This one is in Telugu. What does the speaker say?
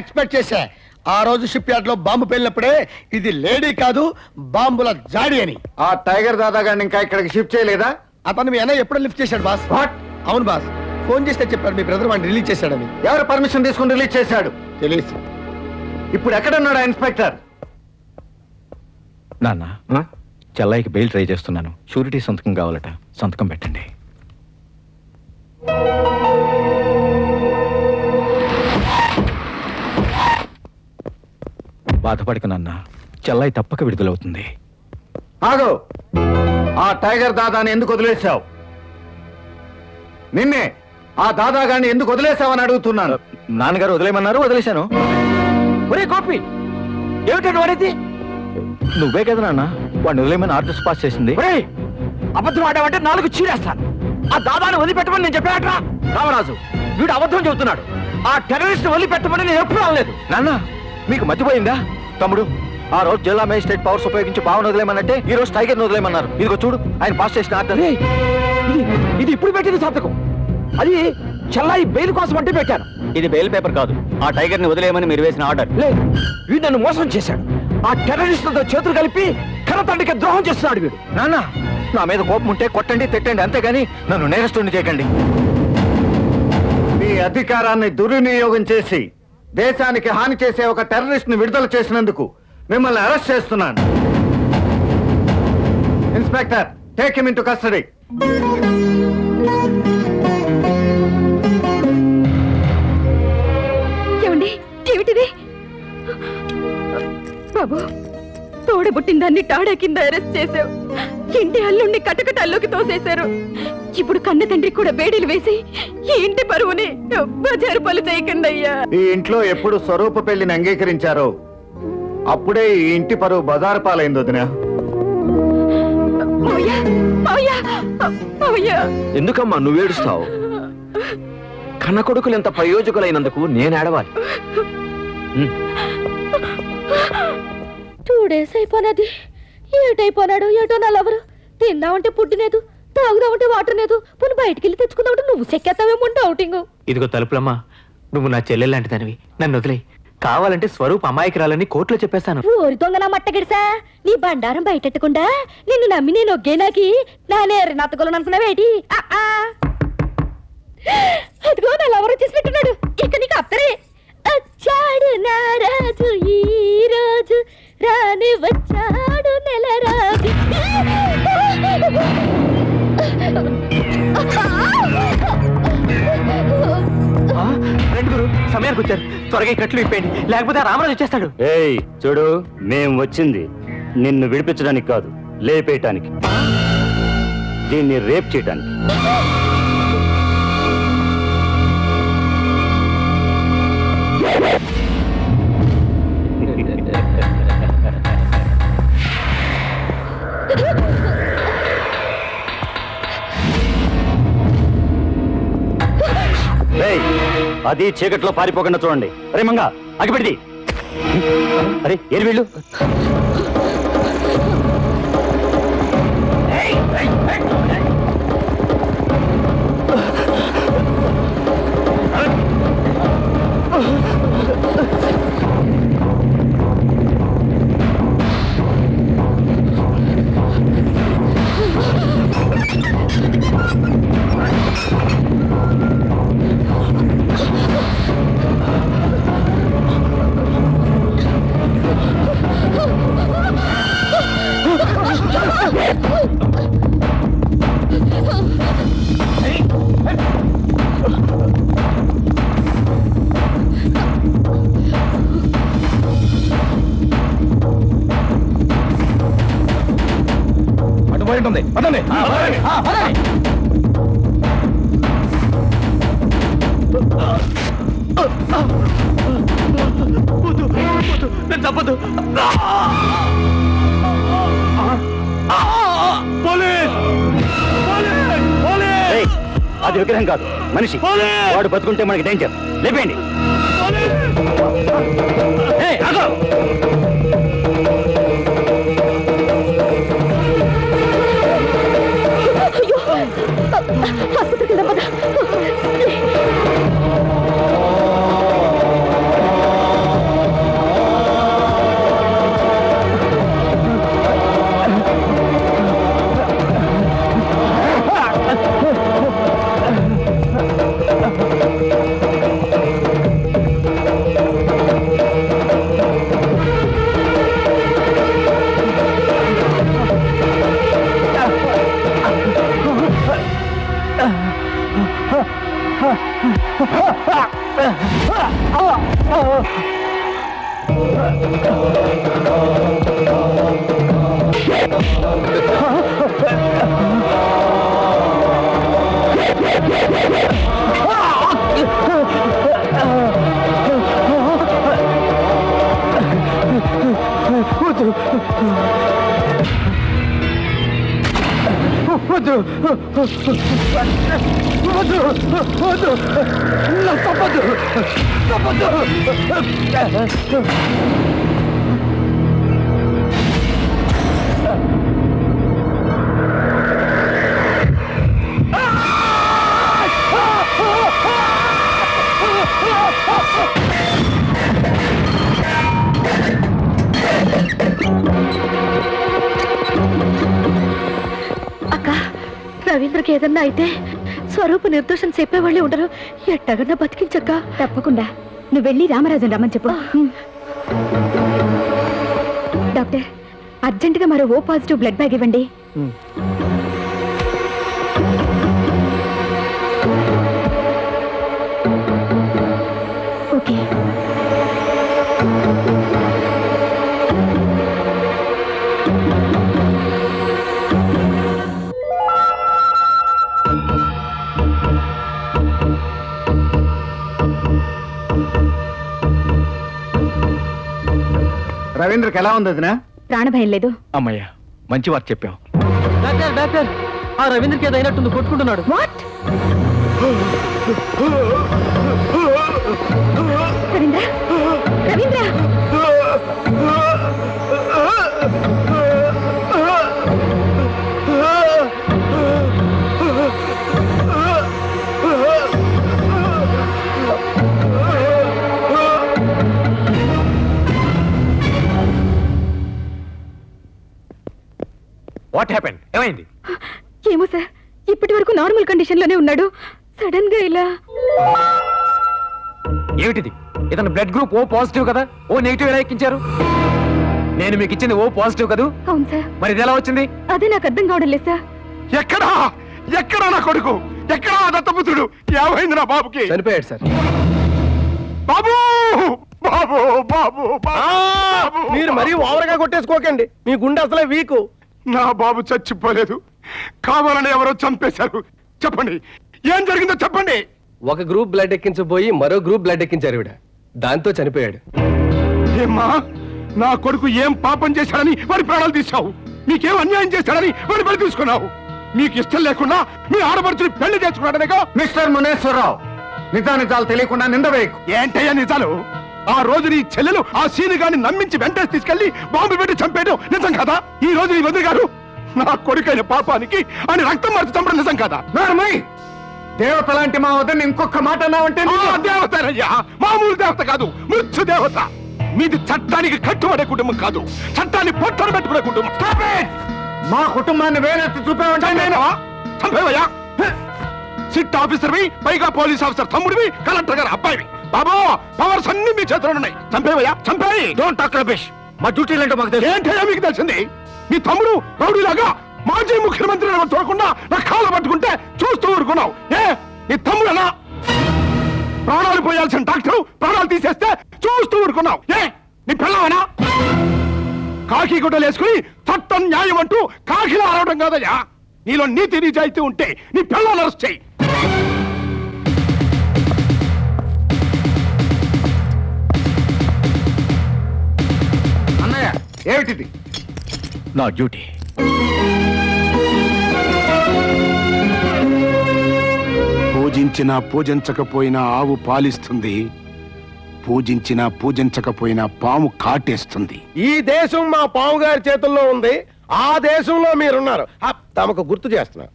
ఎక్స్పెక్ట్ చేశా. ఆ రోజు షిప్ యార్డ్లో బాంబు పేలినప్పుడే ఇది లేడీ కాదు బాంబుల జాడి అని. ఆ టైగర్ దాదా గారిని ఇంకా ఇక్కడికి షిఫ్ట్ చేయలేదా? అతను మీ అన్నయ్య ఎప్పుడో లిఫ్ట్ చేశాడు బాస్. వాట్? అవును బాస్. ఫోన్ చేస్తే చెప్పాడు మీ బ్రదర్ వాడిని రిలీజ్ చేశాడని. ఎవరు పర్మిషన్ తీసుకుని రిలీజ్ చేశాడు? తెలియదు ఇప్పుడు ఎక్కడున్నాడు ఆ ఇన్స్పెక్టర్? నాన్న చెల్లాయికి బెయిల్ ట్రై చేస్తున్నాను. షూరిటీ సంతకం కావాలట. సంతకం పెట్టండి. బాధపడక నాన్న. చెల్లాయి తప్పక విడుదలవుతుంది. ఆగు! ఆ టైగర్ దాదాని ఎందుకు వదిలేశావు? నిన్నే ఆ దాదా గారిని ఎందుకు వదిలేశావని అడుగుతున్నాను. నాన్నగారు వదిలేయమన్నారు వదిలేశాను. ఒరే గోపి ఏమిటండి వాడైతే నువ్వే కదా నాన్న వాడిని వదిలేయమని ఆర్డర్స్ పాస్ చేసింది. అబద్ధం ఆడావంటే నాలుగు చీరేస్తాను. ఆ దాదాను వదిలిపెట్టమని నేను చెప్పాడరా రామరాజు వీడు అబద్ధం చెబుతున్నాడు. ఆ టెర్రరిస్ట్ వదిలిపెట్టమని నేను ఎప్పుడు అనలేదు. నాన్న మీకు మర్చిపోయిందా తమ్ముడు ఆ రోజు జిల్లా మేజిస్ట్రేట్ పవర్స్ ఉపయోగించి పావును వదిలేయమనంటే ఈ రోజు టైగర్ వదిలేయమన్నారు ఇదిగో చూడు ఆయన పాస్ చేసిన ఆర్డర్. ఏయ్, ఇది ఇప్పుడు పెట్టింది సంతకం అది చెల్లాయి బెయిల్ కోసం అంటే పెట్టాను. ఇది బెయిల్ పేపర్ కాదు. ఆ టైగర్ని వదిలేయమని మీరు వేసిన ఆర్డర్. లేదు వీడు నన్ను మోసం చేశాడు. ఆ టెర్రరిస్టులతో చేతులు కలిపి కరతండ్రికి ద్రోహం చేస్తున్నాడు వీడు. నాన్న నా మీద కోపం ఉంటే కొట్టండి తిట్టండి అంతేగాని నన్ను నేరస్తుని చేయకండి. మీ అధికారాన్ని దుర్వినియోగం చేసి దేశానికి హాని చేసే ఒక టెర్రరిస్ట్ని విడుదల చేసినందుకు మిమ్మల్ని అరెస్ట్ చేస్తున్నాను. Inspector take him into custody. ఏమండి? ఏమిటిది? బాబు తోడబుట్టిన దాన్ని టాడా కింద అరెస్ట్ చేసావు ఇంటి అల్లుణ్ణి కటకటాల్లోకి తోసేశారు. ఇప్పుడు కన్న తండ్రి కూడా బేడీలు వేసి ఈ ఇంటి పరువుని బజారు పలు ఈ ఇంట్లో ఎప్పుడు స్వరూప పెళ్ళిని అంగీకరించారో అప్పుడే ఈ ఇంటి పరువు బజారు పాలైంది వదినా. ఎందుకమ్మా నువ్వేడుస్తావు కన్న కొడుకులు ఎంత ప్రయోజకులైనందుకు నేను ఏడవాలి. టూ డేస్ అయిపోయినది ఏటైపోనాడు? ఏటో నలవరు తిందామంటే పుట్టినేదు తాగుదామంటే వాటర్ లేదు. పోనీ బయటికి వెళ్ళి తెచ్చుకుందామంటే నువ్వు చెక్కేస్తావేమో డౌటింగ్ ఇదిగో తలుపులమ్మా నువ్వు నా చెల్లెల్లాంటి దానివి నన్ను వదిలే కావాలంటే స్వరూప్ అమాయకురాలని కోర్టులో చెప్పేస్తాను. ఊరి దొంగ నా మట్టగిడిసా నీ బండారం బయటెట్టకుండా నిన్ను నమ్మి నేను ఒగ్గేనాకి నా నేరు నత్తగలను అనుకున్నావేటి. అదిగో నా లవర్ వచ్చేసినట్టున్నాడు. ఇక నీకు అత్తరే. వచ్చాడు నారాజు ఈ రోజు రాని వచ్చారు త్వరగా ఈ కట్లు ఇప్పేయండి లేకపోతే రామరాజు వచ్చేస్తాడు. ఏయ్ చూడు మేం వచ్చింది. నిన్ను విడిపించడానికి కాదు లేపేయటానికి. దీన్ని రేప్ చేయటానికి. ఏయ్, అది చీకట్లో పారిపోకుండా చూడండి. అరే మంగ అగిపెడిది అరే ఏం వీళ్ళు? అటు ఉంటుంది. పదండి. నేను తప్పదు అది విగ్రహం కాదు మనిషి. వాడు బతుకుంటే మనకి డేంజర్ లేపేయండి. అక్క ఏదన్నా అయితే స్వరూప నిర్దోషం చెప్పేవాళ్ళే ఉండరు. ఎట్టగన్నా బతికించక్క. తప్పకుండా. నువ్వు వెళ్ళి రామరాజన్ రమ్మని చెప్పు. డాక్టర్ అర్జెంటుగా మరో ఓ పాజిటివ్ బ్లడ్ బ్యాగ్ ఇవ్వండి. రవీంద్రకి ఎలా ఉంది ప్రాణభయం లేదు అమ్మయ్య మంచి వార్త చెప్పావు డాక్టర్ డాక్టర్ ఆ రవీంద్రకి ఏదో అయినట్టుంది కొట్టుకుంటున్నాడు వాట్ వాట్ హ్యాపెన్ ఏమైంది? ఏమో సార్ ఇప్పటి వరకు నార్మల్ కండిషన్లోనే ఉన్నాడు. సడన్గా ఇలా ఏమిటిది? ఇతను బ్లడ్ గ్రూప్ ఓ పాజిటివ్ కదా? ఓ నెగిటివ్ ఎలా ఎక్కించారు? నేను మీకు ఇచ్చింది ఓ పాజిటివ్ కదూ? అవును సార్. మరి ఇది ఎలా వచ్చింది? అదే నాకు అర్థం కావడం లేదు సార్. ఎక్కడా? ఎక్కడా నా కొడుకు? ఎక్కడా ఆ దత్తపుత్రుడు? ఏమైంది నా బాబుకి? చనిపోయాడు సార్. బాబు! బాబు బాబు బాబు! మీరు మరీ ఓవర్గా కొట్టేసుకోకండి. మీ గుండె అసలే వీకు. నా బాబు చచ్చిపోలేదు. కావాలని ఎవరో చంపేశారు. చెప్పండి ఏం జరిగిందో చెప్పండి. ఒక గ్రూప్ బ్లడ్ ఎక్కించబోయి మరో గ్రూప్ బ్లడ్ ఎక్కించారు ఈవిడ. దాంతో చనిపోయాడు. ఏమ్మా నా కొడుకు ఏం పాపం చేశాడని వాడి ప్రాణాలు తీశావు. మీకేం అన్యాయం చేశాడని వాడి బలి తీసుకున్నావు. మీకు ఇష్టం లేకుండా మీ ఆడపడుచుని పెళ్ళి చేసుకున్నాడనేగా మిస్టర్ మునేశ్వరరావు నిజానిజాలు తెలియకుండా నింద వేయకు ఏంటయ్యా నిజాలు? ఆ రోజు నీ చెల్లెలు ఆ సీని గాని నమ్మించి వెంటనే తీసుకెళ్ళి బాంబు పెట్టి చంపేయడం నిజం కదా? ఈ రోజు నీ వదిలి గారు నా కొడుకైన పాపానికి అని రక్తం మార్చి చంపడం నిజం కదా? నార్మయ్ దేవత లాంటి మా వద్దని ఇంకొక మాట అన్నావంటే దేవతనయ్యా మామూలు దేవత కాదు మృత్యు దేవత. మీది చట్టానికి కట్టుబడే కుటుంబం కాదు చట్టాన్ని పొట్టన పెట్టుకునే కుటుంబం! మా కుటుంబాన్ని వేలెత్తి చూపావంటే నేను? చంపేవయ్యా? సిట్ ఆఫీసర్వి పైగా పోలీస్ ఆఫీసర్ తమ్ముడివి కలెక్టర్ గారు అబ్బాయివి. బాబా పవర్స్ అన్ని మీ చేతిలో ఉన్నాయి. చంపేవయ్యా చంపేయి. డోంట్ టాక్ రబేష్ మా డ్యూటీలు ఏంటో మాకు తెలుసు. ఏంటయ్యా మీకు తెలిసింది? మీ తమ్ముడు రౌడీలాగా మాజీ ముఖ్యమంత్రి చూడకుండా నా కాళ్ళు పట్టుకుంటే చూస్తూ ఊరుకున్నావు. ఏ నీ తమ్ముడనా? ప్రాణాలు పోయాల్సిన డాక్టర్ ప్రాణాలు తీసేస్తే చూస్తూ ఊరుకున్నావు. ఏ నీ పిల్లవనా కాకి గుడ్డలు వేసుకుని చట్టం న్యాయం అంటూ కాకిలా అరవడం కాదయ్యా. నీలో నీతి నిజాయితీ ఉంటే నీ పిల్లలు అరెస్ట్ చేయి. ఏమిటిది? నా డ్యూటీ. పూజించినా పూజించకపోయినా ఆవు పాలిస్తుంది. పూజించినా పూజించకపోయినా పాము కాటేస్తుంది. ఈ దేశం మా పావు గారి చేతుల్లో ఉంది. ఆ దేశంలో మీరున్నారు. తమకు గుర్తు చేస్తున్నా.